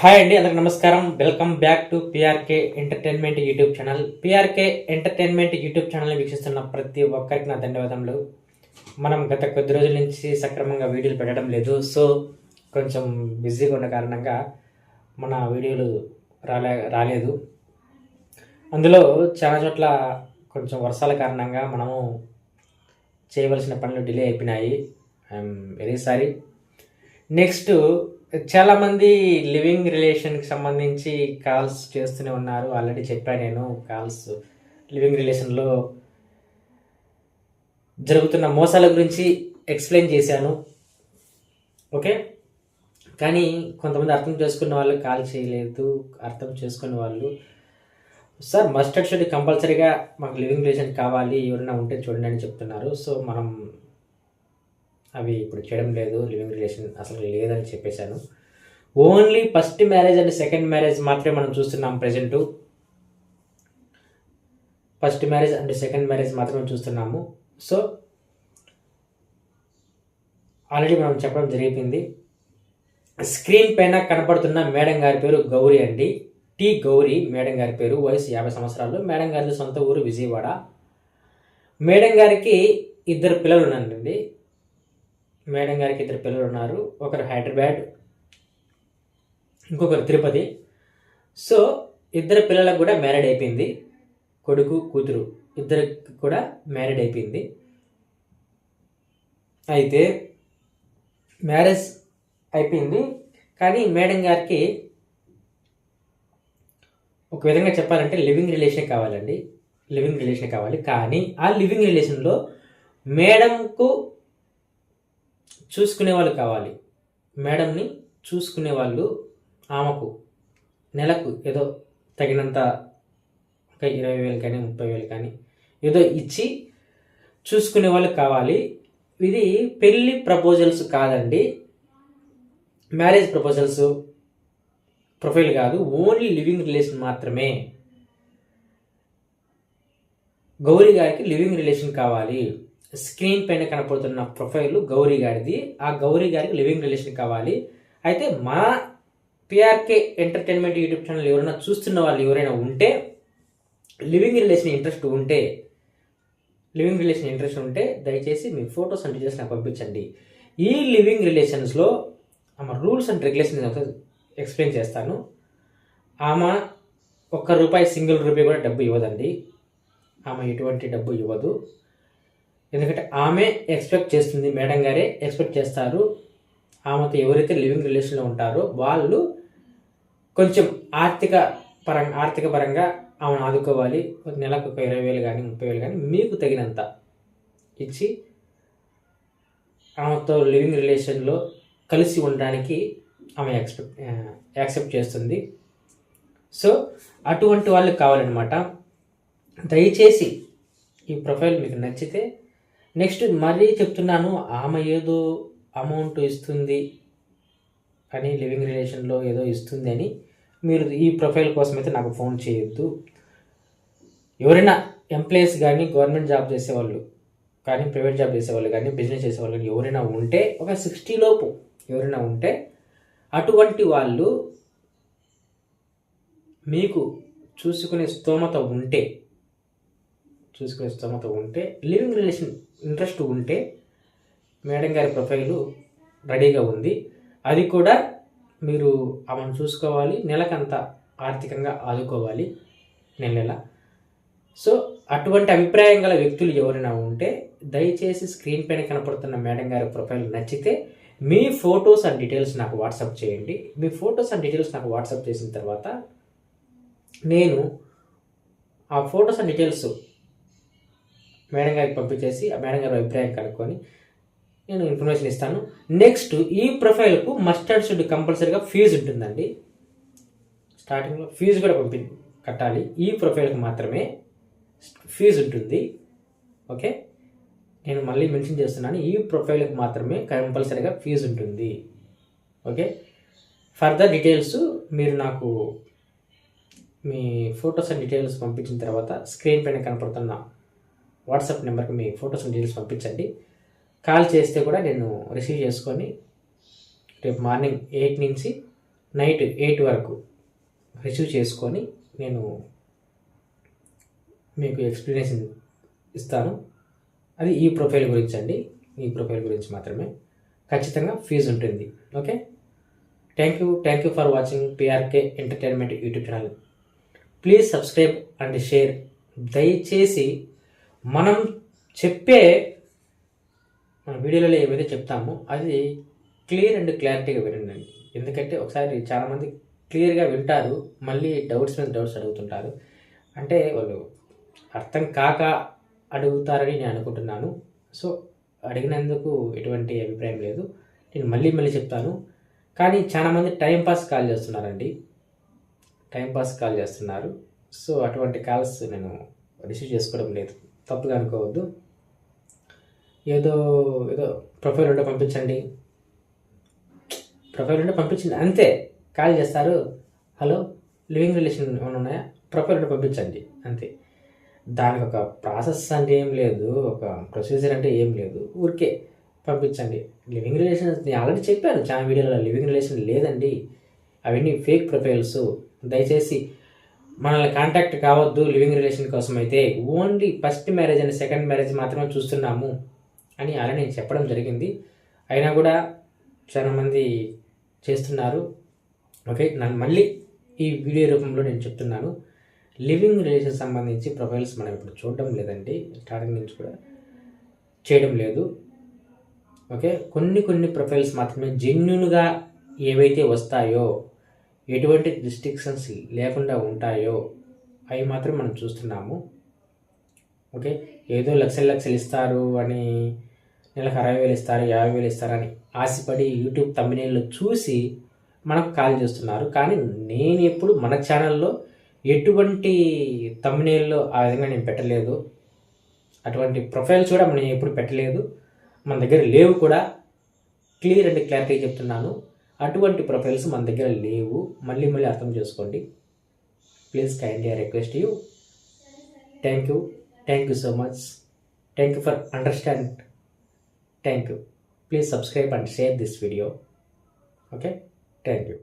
Hi అండి అందరికి నమస్కారం. Welcome back to PRK entertainment YouTube channel PRK entertainment YouTube ఛానల్ని వీక్షిస్తున్న ప్రతి ఒక్కరికి నా ధన్యవాదములు. మనం గత కొద్ది రోజుల నుంచి సక్రమంగా వీడియోలు పెట్టడం లేదు. సో కొంచెం బిజీగా ఉన్న కారణంగా మన వీడియోలు రాలే రాలేదు. అందులో చాలా చోట్ల కొంచెం వర్షాల కారణంగా మనము చేయవలసిన పనులు డిలే అయిపోయినాయి. ఐఎమ్ వెరీ సారీ నెక్స్ట్ చాలామంది లివింగ్ రిలేషన్కి సంబంధించి కాల్స్ చేస్తూనే ఉన్నారు. ఆల్రెడీ చెప్పాను నేను కాల్స్ లివింగ్ రిలేషన్లో జరుగుతున్న మోసాల గురించి ఎక్స్ప్లెయిన్ చేశాను. ఓకే? కానీ కొంతమంది అర్థం చేసుకున్న వాళ్ళు కాల్ చేయలేదు. అర్థం చేసుకునే వాళ్ళు సార్ మస్టర్డ్ షెడ్ కంపల్సరీగా మాకు లివింగ్ రిలేషన్ కావాలి. ఎవరైనా ఉంటే చూడండి అని చెప్తున్నారు. సో మనం అవి ఇప్పుడు చేయడం లేదు లివింగ్ రిలేషన్ అసలు లేదని చెప్పేశాను. Only first marriage and second marriage మాత్రమే మనం చూస్తున్నాం present first marriage and second marriage మాత్రమే చూస్తున్నాము. సో ఆల్రెడీ మనం చెప్పడం జరిగిపోయింది. స్క్రీన్ పైన కనపడుతున్న మేడం గారి పేరు గౌరీ అండి. టి గౌరీ మేడం గారి పేరు వయసు యాభై సంవత్సరాలు. మేడం గారి సొంత ఊరు విజయవాడ. మేడం గారికి ఇద్దరు పిల్లలు ఉన్నారండి. మేడం గారికి ఇద్దరు పిల్లలు ఉన్నారు. ఒకరు హైదరాబాద్ ఇంకొకరు తిరుపతి. సో ఇద్దరు పిల్లలకు కూడా మ్యారీడ్ అయిపోయింది. కొడుకు కూతురు ఇద్దరికి కూడా మ్యారీడ్ అయిపోయింది. అయితే మ్యారేజ్ అయిపోయింది. కానీ మేడం గారికి ఒక విధంగా చెప్పాలంటే లివింగ్ రిలేషన్ కావాలండి. లివింగ్ రిలేషన్ కావాలి. కానీ ఆ లివింగ్ రిలేషన్లో మేడంకు చూసుకునే వాళ్ళు కావాలి. మేడంని చూసుకునే వాళ్ళు ఆమెకు నెలకు ఏదో తగినంత ఒక ఇరవై వేలు కానీ ముప్పై వేలు కానీ ఏదో ఇచ్చి చూసుకునే వాళ్ళు కావాలి. ఇది పెళ్ళి ప్రపోజల్స్ కాదండి. మ్యారేజ్ ప్రపోజల్స్ ప్రొఫైల్ కాదు. ఓన్లీ లివింగ్ రిలేషన్ మాత్రమే. గౌరీ గారికి లివింగ్ రిలేషన్ కావాలి. స్క్రీన్ పైన కనపడుతున్న ప్రొఫైల్ గౌరీ గారిది. ఆ గౌరీ గారికి లివింగ్ రిలేషన్ కావాలి. అయితే మా పిఆర్కే ఎంటర్టైన్మెంట్ యూట్యూబ్ ఛానల్ ఎవరైనా చూస్తున్న వాళ్ళు ఎవరైనా ఉంటే లివింగ్ రిలేషన్ ఇంట్రెస్ట్ ఉంటే లివింగ్ రిలేషన్ ఇంట్రెస్ట్ ఉంటే దయచేసి మీ ఫొటోస్ అండ్ డీటెయిల్స్ నాకు పంపించండి. ఈ లివింగ్ రిలేషన్స్లో ఆమె రూల్స్ అండ్ రెగ్యులేషన్స్ ఎక్స్ప్లెయిన్ చేస్తాను. ఆమె ఒక్క రూపాయి సింగిల్ రూపాయి కూడా డబ్బు ఇవ్వదండి. ఆమె ఎటువంటి డబ్బు ఇవ్వదు. ఎందుకంటే ఆమె ఎక్స్పెక్ట్ చేస్తుంది. మేడం గారే ఎక్స్పెక్ట్ చేస్తారు. ఆమెతో ఎవరైతే లివింగ్ రిలేషన్లో ఉంటారో వాళ్ళు కొంచెం ఆర్థిక పరంగా ఆర్థిక పరంగా ఆమెను ఆదుకోవాలి. ఒక నెలకు ఒక ఇరవై వేలు కానీ ముప్పై వేలు కానీ మీకు తగినంత ఇచ్చి ఆమెతో లివింగ్ రిలేషన్లో కలిసి ఉండడానికి ఆమె ఎక్స్పెక్ట్ యాక్సెప్ట్ చేస్తుంది. సో అటువంటి వాళ్ళు కావాలన్నమాట. దయచేసి ఈ ప్రొఫైల్ మీకు నచ్చితే నెక్స్ట్ మరీ చెప్తున్నాను ఆమె ఏదో అమౌంట్ ఇస్తుంది అని లివింగ్ రిలేషన్లో ఏదో ఇస్తుంది అని. మీరు ఈ ప్రొఫైల్ కోసం అయితే నాకు ఫోన్ చేయొద్దు. ఎవరైనా ఎంప్లాయీస్ కానీ గవర్నమెంట్ జాబ్ చేసేవాళ్ళు కానీ ప్రైవేట్ జాబ్ చేసేవాళ్ళు కానీ బిజినెస్ చేసేవాళ్ళు కానీ ఎవరైనా ఉంటే ఒక సిక్స్టీ లోపు ఎవరైనా ఉంటే అటువంటి వాళ్ళు మీకు చూసుకునే స్తోమత ఉంటే చూసుకునే స్తోమత ఉంటే లివింగ్ రిలేషన్ ఇంట్రెస్ట్ ఉంటే మేడం గారి ప్రొఫైలు రెడీగా ఉంది. అది కూడా మీరు ఆమెను చూసుకోవాలి నెలకంత ఆర్థికంగా ఆదుకోవాలి నెల నెల. సో అటువంటి అభిప్రాయం గల వ్యక్తులు ఎవరైనా ఉంటే దయచేసి స్క్రీన్ పైన కనపడుతున్న మేడం గారి ప్రొఫైల్ నచ్చితే మీ ఫొటోస్ అండ్ డీటెయిల్స్ నాకు వాట్సాప్ చేయండి. మీ ఫొటోస్ అండ్ డీటెయిల్స్ నాకు వాట్సాప్ చేసిన తర్వాత నేను ఆ ఫొటోస్ అండ్ డీటెయిల్స్ మేడం గారికి పంపించేసి ఆ మేడం గారి అభిప్రాయం కనుక్కొని నేను ఇన్ఫర్మేషన్ ఇస్తాను. నెక్స్ట్ ఈ ప్రొఫైల్కు మస్టర్డ్ షుడ్ కంపల్సరీగా ఫీజు ఉంటుందండి. స్టార్టింగ్లో ఫీజు కూడా పంపి కట్టాలి. ఈ ప్రొఫైల్కి మాత్రమే ఫీజు ఉంటుంది. ఓకే నేను మళ్ళీ మెన్షన్ చేస్తున్నాను. ఈ ప్రొఫైల్కి మాత్రమే కంపల్సరీగా ఫీజు ఉంటుంది. ఓకే ఫర్దర్ డీటెయిల్స్ మీరు నాకు మీ ఫొటోస్ అండ్ డీటెయిల్స్ పంపించిన తర్వాత స్క్రీన్ పైన కనపడుతున్న వాట్సాప్ నెంబర్కి మీ ఫొటోస్ డీటెయిల్స్ పంపించండి. కాల్ చేస్తే కూడా నేను రిసీవ్ చేసుకొని రేపు మార్నింగ్ ఎయిట్ నుంచి నైట్ ఎయిట్ వరకు రిసీవ్ చేసుకొని నేను మీకు ఎక్స్ప్లెనేషన్ ఇస్తాను. అది ఈ ప్రొఫైల్ గురించి అండి. ఈ ప్రొఫైల్ గురించి మాత్రమే. ఖచ్చితంగా ఫీజు ఉంటుంది. Okay? Thank you. Thank you for watching PRK entertainment YouTube channel. Please subscribe and share. దయచేసి మనం చెప్పే మన వీడియోలలో ఏవైతే చెప్తామో అది క్లియర్ అండ్ క్లారిటీగా వినండి. ఎందుకంటే ఒకసారి చాలామంది క్లియర్గా వింటారు మళ్ళీ డౌట్స్ మీద డౌట్స్ అడుగుతుంటారు. అంటే వాళ్ళు అర్థం కాక అడుగుతారని నేను అనుకుంటున్నాను. సో అడిగినందుకు ఎటువంటి అభిప్రాయం లేదు. నేను మళ్ళీ మళ్ళీ చెప్తాను. కానీ చాలామంది టైంపాస్ కాల్ చేస్తున్నారండి. టైంపాస్ కాల్ చేస్తున్నారు. సో అటువంటి కాల్స్ నేను రిసీవ్ చేసుకోవడం లేదు. తప్పుగా అనుకోవద్దు. ఏదో ఏదో ప్రొఫైల్ ఉంటే పంపించండి. ప్రొఫైల్ ఉంటే పంపించండి. అంతే. కాల్ చేస్తారు. హలో లివింగ్ రిలేషన్ ఏమైనా ఉన్నాయా? ప్రొఫైల్ ఉంటే పంపించండి. అంతే. దానికి ఒక ప్రాసెస్ అంటే ఏం లేదు. ఒక ప్రొసీజర్ అంటే ఏం లేదు. ఊరికే పంపించండి. లివింగ్ రిలేషన్ నేను ఆల్రెడీ చెప్పాను. చాలా వీడియోలో లివింగ్ రిలేషన్ లేదండి. అవన్నీ ఫేక్ ప్రొఫైల్స్. దయచేసి మనల్ని కాంటాక్ట్ కావద్దు లివింగ్ రిలేషన్ కోసం అయితే only first marriage and second marriage మాత్రమే చూస్తున్నాము అని అలా నేను చెప్పడం జరిగింది. అయినా కూడా చాలామంది చేస్తున్నారు. ఓకే నన్ను మళ్ళీ ఈ వీడియో రూపంలో నేను చెప్తున్నాను. లివింగ్ రిలేషన్ సంబంధించి ప్రొఫైల్స్ మనం ఇప్పుడు చూడడం లేదండి. స్టార్టింగ్ నుంచి కూడా చేయడం లేదు. ఓకే కొన్ని కొన్ని ప్రొఫైల్స్ మాత్రమే జెన్యున్గా ఏవైతే వస్తాయో ఎటువంటి రిస్ట్రిక్షన్స్ లేకుండా ఉంటాయో అవి మాత్రం మనం చూస్తున్నాము. ఓకే? ఏదో లక్షలు లక్షలు ఇస్తారు అని నెలకు అరవై వేలు ఇస్తారు యాభై వేలు ఇస్తారని ఆశపడి యూట్యూబ్ తమ్మినేళ్ళు చూసి మనకు కాల్ చేస్తున్నారు. కానీ నేను ఎప్పుడు మన ఛానల్లో ఎటువంటి తమ్మినేళ్ళు ఆ విధంగా నేను పెట్టలేదు. అటువంటి ప్రొఫైల్స్ కూడా మనం ఎప్పుడు పెట్టలేదు. మన దగ్గర లేవు కూడా. క్లియర్ అండ్ క్లారిటీ చెప్తున్నాను. అటువంటి ప్రొఫైల్స్ మన దగ్గర లేవు. మళ్ళీ మళ్ళీ అర్థం చేసుకోండి. Please kindly request you thank you thank you so much thank you for understand thank you please subscribe and share this video okay thank you